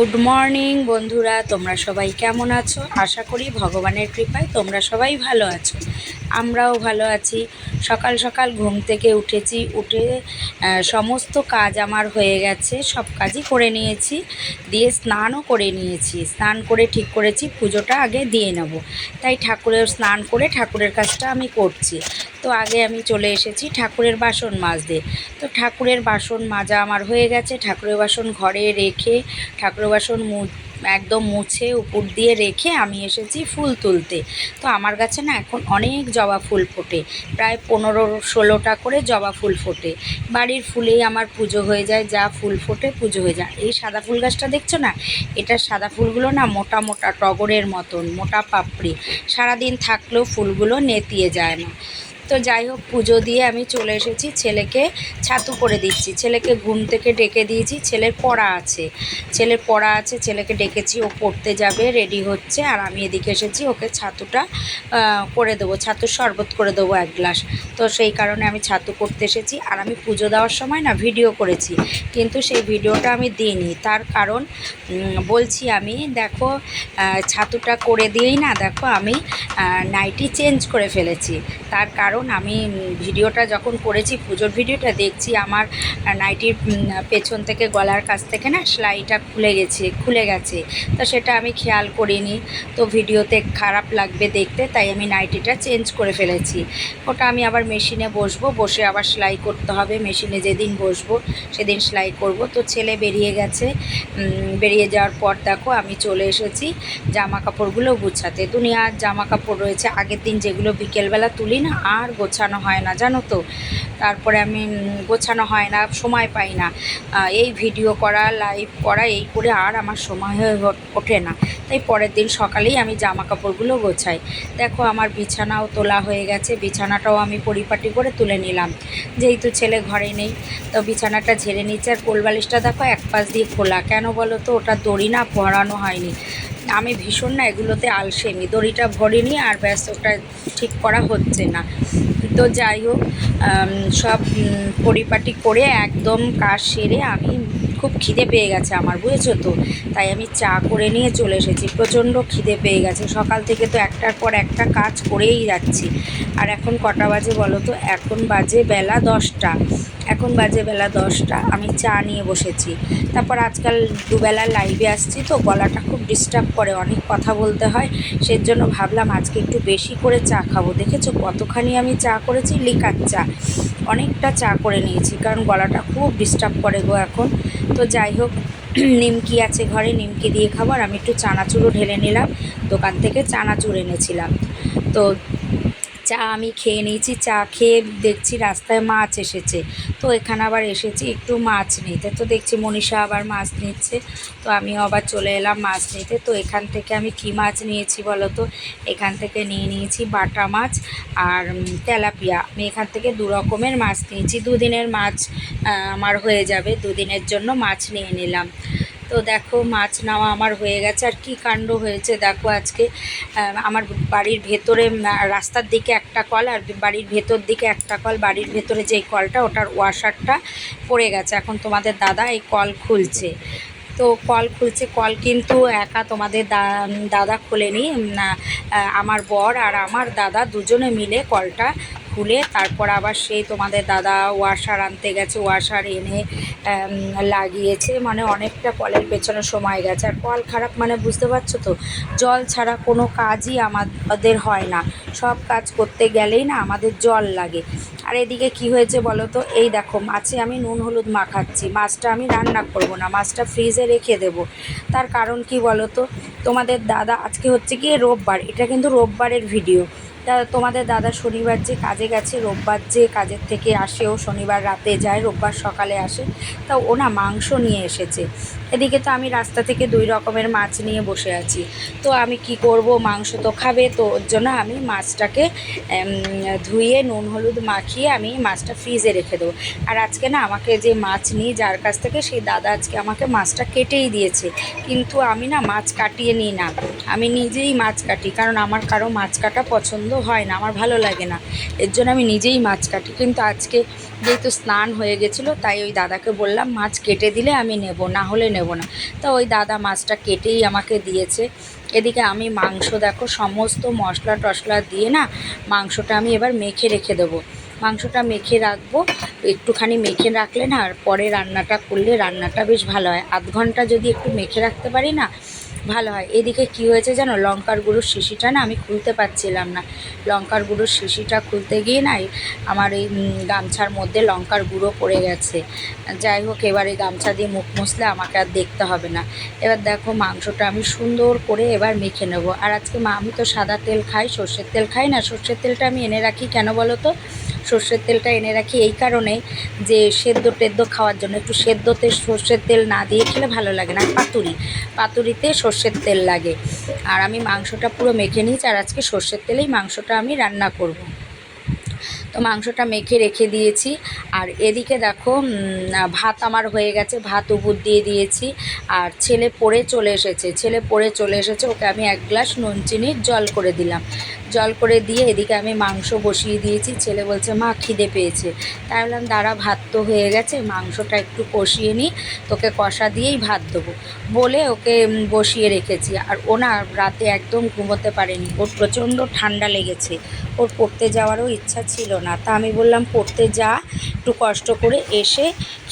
Good morning বন্ধুরা, তোমরা সবাই কেমন আছো? আশা করি ভগবানের কৃপায় তোমরা সবাই ভালো আছো। আমরাও ভালো আছি। সকাল সকাল ঘুম থেকে উঠেছি, উঠে সমস্ত কাজ আমার হয়ে গেছে, সব কাজই করে নিয়েছি। দিয়ে স্নানও করে নিয়েছি। স্নান করে ঠিক করেছি, পুজোটা আগে দিয়ে নেব। তাই ঠাকুরের স্নান করে ঠাকুরের কাজটা আমি করছি। তো আগে আমি চলে এসেছি ঠাকুরের বাসন মাজতে। তো ঠাকুরের বাসন মাজা আমার হয়ে গেছে, ঠাকুরের বাসন ঘরে রেখে ঠাকুরের বাসন মু- একদম মুছে উপর দিয়ে রেখে আমি এসেছি ফুল তুলতে। তো আমার কাছে না এখন অনেক জবা ফুল ফোটে। প্রায় পনেরো ষোলোটা করে জবা ফুল ফোটে। বাড়ির ফুলেই আমার পুজো হয়ে যায়, যা ফুল ফোটে পুজো হয়ে যায়। এই সাদা ফুল গাছটা দেখছ না? এটা সাদা ফুলগুলো না মোটা মোটা টগরের মতন, মোটা পাপড়ি। সারাদিন থাকলেও ফুলগুলো নেতিয়ে যায় না। তো যাই হোক, পুজো দিয়ে আমি চলে এসেছি। ছেলেকে ছাতু করে দিচ্ছি। ছেলেকে ঘুম থেকে ডেকে দিয়েছি। ছেলের পড়া আছে। ছেলের পড়া আছে। ছেলেকে ডেকেছি। ও পড়তে যাবে রেডি হচ্ছে। আর আমি এদিকে এসেছি। ওকে ছাতুটা করে দেবো। ছাতুর শরবত করে দেবো এক গ্লাস। তো সেই কারণে আমি ছাতু করতে এসেছি। আর আমি পুজো দেওয়ার সময় না ভিডিও করেছি। কিন্তু সেই ভিডিওটা আমি দিইনি। তার কারণ বলছি আমি, দেখো ছাতুটা করে দিয়েই না, দেখো, আমি নাইটি চেঞ্জ করে ফেলেছি। তার কারণ আমি ভিডিওটা যখন করেছি, পুজোর ভিডিওটা দেখছি, আমার নাইটির পেছন থেকে গলার কাছ থেকে না সেলাইটা খুলে গেছে খুলে গেছে। তো সেটা আমি খেয়াল করিনি। তো ভিডিওতে খারাপ লাগবে দেখতে, তাই আমি নাইটিটা চেঞ্জ করে ফেলেছি। ওটা আমি আবার মেশিনে বসবো, বসে আবার সেলাই করতে হবে। মেশিনে যেদিন বসবো, সেদিন সেলাই করব। তো ছেলে বেরিয়ে গেছে বেরিয়ে যাওয়ার পর দেখো আমি চলে এসেছি জামা কাপড়গুলো গুছাতে। দুনিয়ার জামা কাপড় রয়েছে। আগের দিন যেগুলো বিকেলবেলা তুলি না, আর গোছানো হয় না, জানো তো? তারপরে আমি গোছানো হয় না, সময় পাই না। এই ভিডিও করা লাইভ করা, এই করে আর আমার সময় হয়ে ওঠে না। তাই পরের দিন সকালেই আমি জামা কাপড়গুলো গোছাই। দেখো আমার বিছানাও তোলা হয়ে গেছে, বিছানাটাও আমি পরিপাটি করে তুলে নিলাম। যেহেতু ছেলে ঘরে নেই, তো বিছানাটা ঝেড়ে নিচ্ছে। আর কোলবালিশটা দেখো এক পাশ দিয়ে খোলা। কেন বলো তো? ওটা দড়ি না পরানো হয়নি। আমি ভীষণ না এগুলোতে আলসেমি দড়িটা ভরিনি আর ব্যাস ওটা ঠিক করা হচ্ছে না। তো যাই হোক সব পরিপাটি করে একদম কাজ সেরে আমি খুব খিদে পেয়ে গেছে আমার, বুঝেছ তো? তাই আমি চা করে নিয়ে চলে এসেছি, প্রচণ্ড খিদে পেয়ে গেছে। সকাল থেকে তো একটার পর একটা কাজ করেই যাচ্ছি। আর এখন কটা বাজে বলো তো? এখন বাজে বেলা দশটা। এখন বাজে বেলা দশটা। আমি চা নিয়ে বসেছি। তারপর আজকাল দুবেলা লাইভে আসছি তো, গলাটা খুব ডিস্টার্ব করে, অনেক কথা বলতে হয়। সেই জন্য ভাবলাম আজকে একটু বেশি করে চা খাব। দেখেছ কতখানি আমি চা করেছি? লিকার চা। অনেকটা চা করে নিয়েছি, কারণ গলাটা খুব ডিস্টার্ব করে গো এখন। তো যাই হোক, নিমকি আছে ঘরে, নিমকি দিয়ে খাবার আমি একটু চানাচুরও ঢেলে নিলাম। দোকান থেকে চানাচুর এনেছিলাম। তো চা আমি খেয়ে নিয়েছি, চা খেয়ে দেখছি রাস্তায় মাছ এসেছে। তো এখানে আবার এসেছি, একটু মাছ নিতে। তো দেখছি মনীষা আবার মাছ নিচ্ছে। তো আমি আবার চলে এলাম মাছ নিতে। তো এখান থেকে আমি কী মাছ নিয়েছি বলো তো? এখান থেকে নিয়ে নিয়েছি বাটা মাছ আর তেলাপিয়া। আমি এখান থেকে দু রকমের মাছ নিয়েছি। দুদিনের মাছ আমার হয়ে যাবে। দুদিনের জন্য মাছ নিয়ে নিলাম। তো দেখো, মাছ নেওয়া আমার হয়ে গেছে। আর কি কাণ্ড হয়েছে দেখো আজকে। আমার বাড়ির ভেতরে রাস্তার দিকে একটা কল আর বাড়ির ভেতর দিকে একটা কল। বাড়ির ভেতরে যেই কলটা, ওটার ওয়াশারটা পড়ে গেছে। এখন তোমাদের দাদা এই কল খুলছে। তো কল খুলছে, কল কিন্তু একা তোমাদের দাদা খোলেনি। আমার বর আর আমার দাদা দুজনে মিলে কলটা খুলে তারপর আবার সেই তোমাদের দাদা ওয়াশার আনতে গেছে ওয়াশার এনে লাগিয়েছে। মানে অনেকটা কলের পেছনে সময় গেছে। আর কল খারাপ মানে বুঝতে পারছ তো? জল ছাড়া কোনো কাজই আমাদের হয় না। সব কাজ করতে গেলেই না আমাদের জল লাগে। আর এদিকে কি হয়েছে বলো তো? এই দেখো, মাছে আমি নুন হলুদ মাখাচ্ছি। মাছটা আমি রান্না করব না, মাছটা ফ্রিজে রেখে দেবো। তার কারণ কি বলো তো? তোমাদের দাদা আজকে হচ্ছে কি রোববার। এটা কিন্তু রোববারের ভিডিও। তা তোমাদের দাদা শনিবার যে কাজে গেছে, রোববার যে কাজের থেকে আসে ও শনিবার রাতে যায়, রোববার সকালে আসে, তা ও না মাংস নিয়ে এসেছে। এদিকে তো আমি রাস্তা থেকে দুই রকমের মাছ নিয়ে বসে আছি। তো আমি কি করব? মাংস তো খাবে, তো ওর জন্য আমি মাছটাকে ধুয়ে নুন হলুদ মাখিয়ে আমি মাছটা ফ্রিজে রেখে দেবো। আর আজকে না আমাকে যে মাছ নিই যার কাছ থেকে, সেই দাদা আজকে আমাকে মাছটা কেটেই দিয়েছে। কিন্তু আমি না মাছ কাটিয়ে নিই না। আমি নিজেই মাছ কাটি, কারণ আমার কারও মাছ কাটা পছন্দ হয় না, আমার ভালো লাগে না। এর জন্য আমি নিজেই মাছ কাটি। কিন্তু আজকে যেহেতু স্নান হয়ে গেছিল, তাই ওই দাদাকে বললাম, মাছ কেটে দিলে আমি নেব, না হলে নেব না। তো ওই দাদা মাছটা কেটেই আমাকে দিয়েছে। এদিকে আমি মাংস দেখো, সমস্ত মশলা টশলা দিয়ে না, মাংসটা আমি এবার মেখে রেখে দেবো। মাংসটা মেখে রাখব, একটুখানি মেখে রাখলে না, আর পরে রান্নাটা করলে রান্নাটা বেশ ভালো হয়। আধ ঘণ্টা যদি একটু মেখে রাখতে পারি না ভালো হয়। এদিকে কি হয়েছে জানো? লঙ্কার গুঁড়োর শিশিটা না আমি খুলতে পারছিলাম না। লঙ্কার গুঁড়োর শিশিটা খুলতে গিয়ে না এই আমার এই গামছার মধ্যে লঙ্কার গুঁড়ো পড়ে গেছে। যাই হোক, এবার এই গামছা দিয়ে মুখ মুছলে আমাকে আর দেখতে হবে না। এবার দেখো, মাংসটা আমি সুন্দর করে এবার মেখে নেব। আর আজকে মা, আমি তো সাদা তেল খাই, সর্ষের তেল খাই না। সর্ষের তেলটা আমি এনে রাখি কেন বলো তো? সর্ষের তেলটা এনে রাখি এই কারণে যে সেদ্ধ টেদ্ধ খাওয়ার জন্য। একটু সেদ্ধতে সর্ষের তেল না দিয়ে খেলে ভালো লাগে না। পাতুরি, পাতুরিতে সর্ষের তেল লাগে আর আমি মাংসটা পুরো মেখে নিয়েছি, আর আজকে সর্ষের তেলেই মাংসটা আমি রান্না করব। তো মাংসটা মেখে রেখে দিয়েছি, আর এদিকে দেখো ভাত আমার হয়ে গেছে, ভাত উবুর দিয়ে দিয়েছি, আর ছেলে পড়ে চলে এসেছে, ছেলে পড়ে চলে এসেছে, ওকে আমি এক গ্লাস নুন চিনির জল করে দিলাম জল করে দিয়ে এদিকে আমি মাংস বসিয়ে দিয়েছি। ছেলে বলছে, মা, খিদে পেয়েছে। তাই বললাম, দাঁড়া, ভাত তো হয়ে গেছে, মাংসটা একটু কষিয়ে নিই তোকে কষা দিয়েই ভাত দেবো। বলে ওকে বসিয়ে রেখেছি। আর ও না রাতে একদম ঘুমোতে পারেনি। ওর প্রচণ্ড ঠান্ডা লেগেছে। ওর পড়তে যাওয়ারও ইচ্ছা ছিল না। তা আমি বললাম, পড়তে যা, একটু কষ্ট করে এসে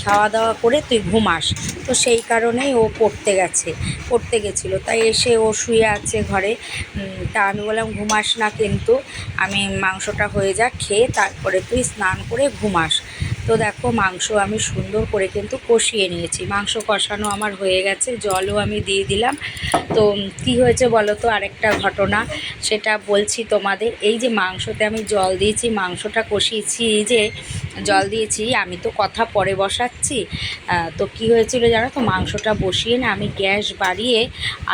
খাওয়া দাওয়া করে তুই ঘুমাস। তো সেই কারণেই ও পড়তে গেছে, পড়তে গেছিল। তাই এসে ও শুয়ে আছে ঘরে। তা আমি বললাম ঘুমাস না কিন্তু, আমি মাংসটা হয়ে যাক, খেয়ে তারপরে তুই স্নান করে ঘুমাস তো দেখো, মাংস আমি সুন্দর করে কিন্তু কষিয়ে নিয়েছি। মাংস কষানো আমার হয়ে গেছে, জলও আমি দিয়ে দিলাম। তো কি হয়েছে বলো তো? আরেকটা ঘটনা, সেটা বলছি তোমাদের। এই যে মাংসতে আমি জল দিয়েছি, মাংসটা কষিয়েছি যে জল দিয়েছি, আমি তো কথা পরে বসাচ্ছি। তো কি হয়েছিল জানো তো, মাংসটা বসিয়ে না আমি গ্যাস বাড়িয়ে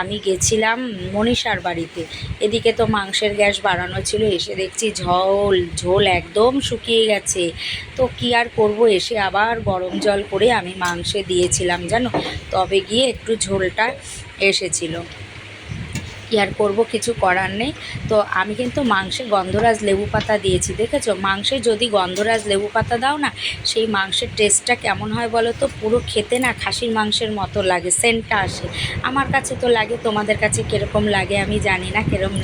আমি গেছিলাম মনীষার বাড়িতে। এদিকে তো মাংসের গ্যাস বাড়ানো ছিল, এসে দেখছি ঝোল ঝোল একদম শুকিয়ে গেছে। তো কি আর করব, এসে আবার গরম জল করে আমি মাংসে দিয়েছিলাম জানো? তবে গিয়ে একটু ঝোলটা এসেছিল। কি আর করব কিছু করার নেই। তো আমি কিন্তু মাংসে গন্ধরাজ লেবু পাতা দিয়েছি, দেখেছ? মাংসে যদি গন্ধরাজ লেবু পাতা দাও না, সেই মাংসের টেস্টটা কেমন হয় বলো তো? পুরো খেতে না খাসির মাংসের মতো লাগে, সেন্টটা আসে। আমার কাছে তো লাগে, তোমাদের কাছে কীরকম লাগে আমি জানি না, কীরকম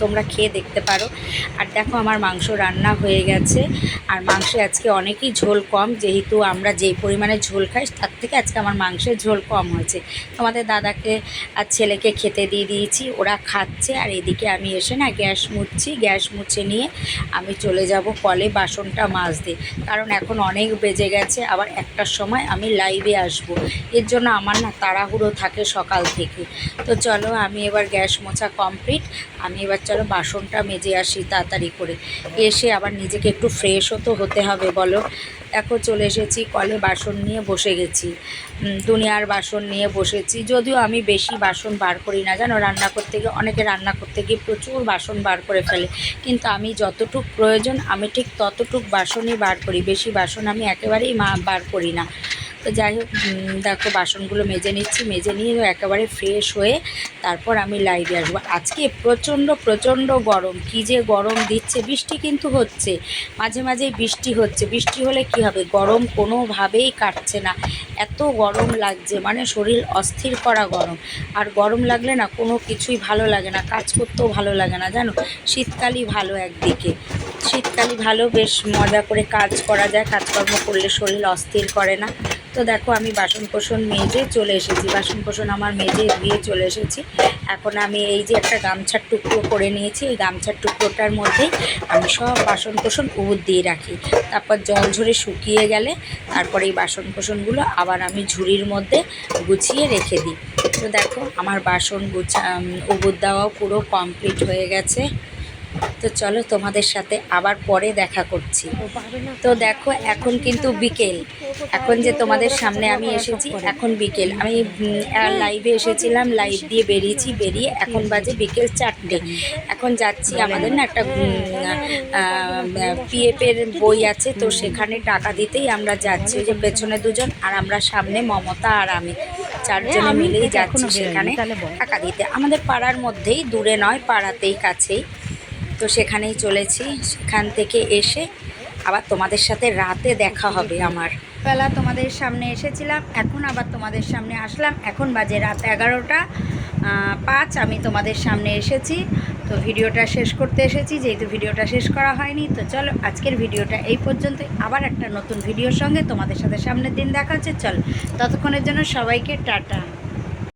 তোমরা খেয়ে দেখতে পারো। আর দেখো আমার মাংস রান্না হয়ে গেছে। আর মাংসে আজকে অনেকই ঝোল কম, যেহেতু আমরা যেই পরিমাণে ঝোল খাই, তার থেকে আজকে আমার মাংসের ঝোল কম হয়েছে। তোমাদের দাদাকে আর ছেলেকে খেতে দিয়ে দিয়েছি, ওরা খাচ্ছে। আর এদিকে আমি এসে না গ্যাস মুছছি, গ্যাস মুছে নিয়ে আমি চলে যাব কলে বাসনটা মাজতে। কারণ এখন অনেক বেজে গেছে, আবার একটার সময় আমি লাইভে আসব। এর জন্য আমার না তাড়াহুড়ো থাকে সকাল থেকে। তো চলো, আমি এবার গ্যাস মোছা কমপ্লিট। আমি এবার চলো বাসনটা মেজে আসি তাড়াতাড়ি করে। এসে আবার নিজেকে একটু ফ্রেশও তো হতে হবে, বলো। এখন চলে এসেছি, কলে বাসন নিয়ে বসে গেছি। দুনিয়ার বাসন নিয়ে বসেছি। যদিও আমি বেশি বাসন বার করি না, জানো, রান্না করতে গিয়ে, অনেকে রান্না করতে গিয়ে প্রচুর বাসন বার করে ফেলে। কিন্তু আমি যতটুক প্রয়োজন, আমি ঠিক ততটুক বাসনই বার করি। বেশি বাসন আমি একেবারেই মা, বার করি না। তো যাই হোক দেখো বাসনগুলো মেজে নিচ্ছি, মেজে নিয়ে একেবারে ফ্রেশ হয়ে তারপর আমি লাইভে আসব। আজকে প্রচণ্ড প্রচণ্ড গরম। কী যে গরম দিচ্ছে, বৃষ্টি কিন্তু হচ্ছে। মাঝে মাঝেই বৃষ্টি হচ্ছে। বৃষ্টি হলে কি হবে? গরম কোনোভাবেই কাটছে না। এত গরম লাগছে মানে শরীর অস্থির করা গরম। আর গরম লাগলে না কোনো কিছুই ভালো লাগে না। কাজ করতেও ভালো লাগে না, জানো? শীতকালই ভালো একদিকে। শীতকালই ভালো, বেশ মজা করে কাজ করা যায়। কাজকর্ম করলে শরীর অস্থির করে না। তো দেখো, আমি বাসন কোসন মেজে চলে এসেছি। বাসন আমার মেজে ধুয়ে চলে এসেছি। এখন আমি এই যে একটা গামছার টুকরো করে নিয়েছি। এই গামছার টুকরোটার মধ্যেই আমি সব বাসন কোসন উবুর দিয়ে রাখি। তারপর জল ঝরে শুকিয়ে গেলে তারপর এই বাসন কোসনগুলো আবার আমি ঝুড়ির মধ্যে গুছিয়ে রেখে দিই। তো দেখো, আমার বাসন গুছা উবুর দেওয়াও পুরো কমপ্লিট হয়ে গেছে। তো চলো তোমাদের সাথে আবার পরে দেখা করছি। তো দেখো এখন কিন্তু বিকেল। এখন যে তোমাদের সামনে আমি এসেছি এখন বিকেল। আমি লাইভে এসেছিলাম লাইভ দিয়ে বেরিয়েছি বেরিয়ে এখন বাজে বিকেল চারটে। এখন যাচ্ছি আমাদের না একটা পিএফের বই আছে তো সেখানে টাকা দিতেই আমরা যাচ্ছি ওই যে পেছনে দুজন আর আমরা সামনে মমতা আর আমি। চারজনে মিলেই যাচ্ছি সেখানে টাকা দিতে। আমাদের পাড়ার মধ্যেই দূরে নয় পাড়াতেই কাছেই। তো সেখানেই চলেছি। সেখান থেকে এসে আবার তোমাদের সাথে রাতে দেখা হবে আমার। বেলা তোমাদের সামনে এসেছিলাম, এখন আবার তোমাদের সামনে আসলাম। এখন বাজে রাত এগারোটা পাঁচ, আমি তোমাদের সামনে এসেছি। তো ভিডিওটা শেষ করতে এসেছি, যেহেতু ভিডিওটা শেষ করা হয়নি, তো চলো আজকের ভিডিওটা এই পর্যন্তই। আবার একটা নতুন ভিডিওর সঙ্গে তোমাদের সাথে সামনের দিন দেখা হচ্ছে। চলো, ততক্ষণের জন্য সবাইকে টাটা।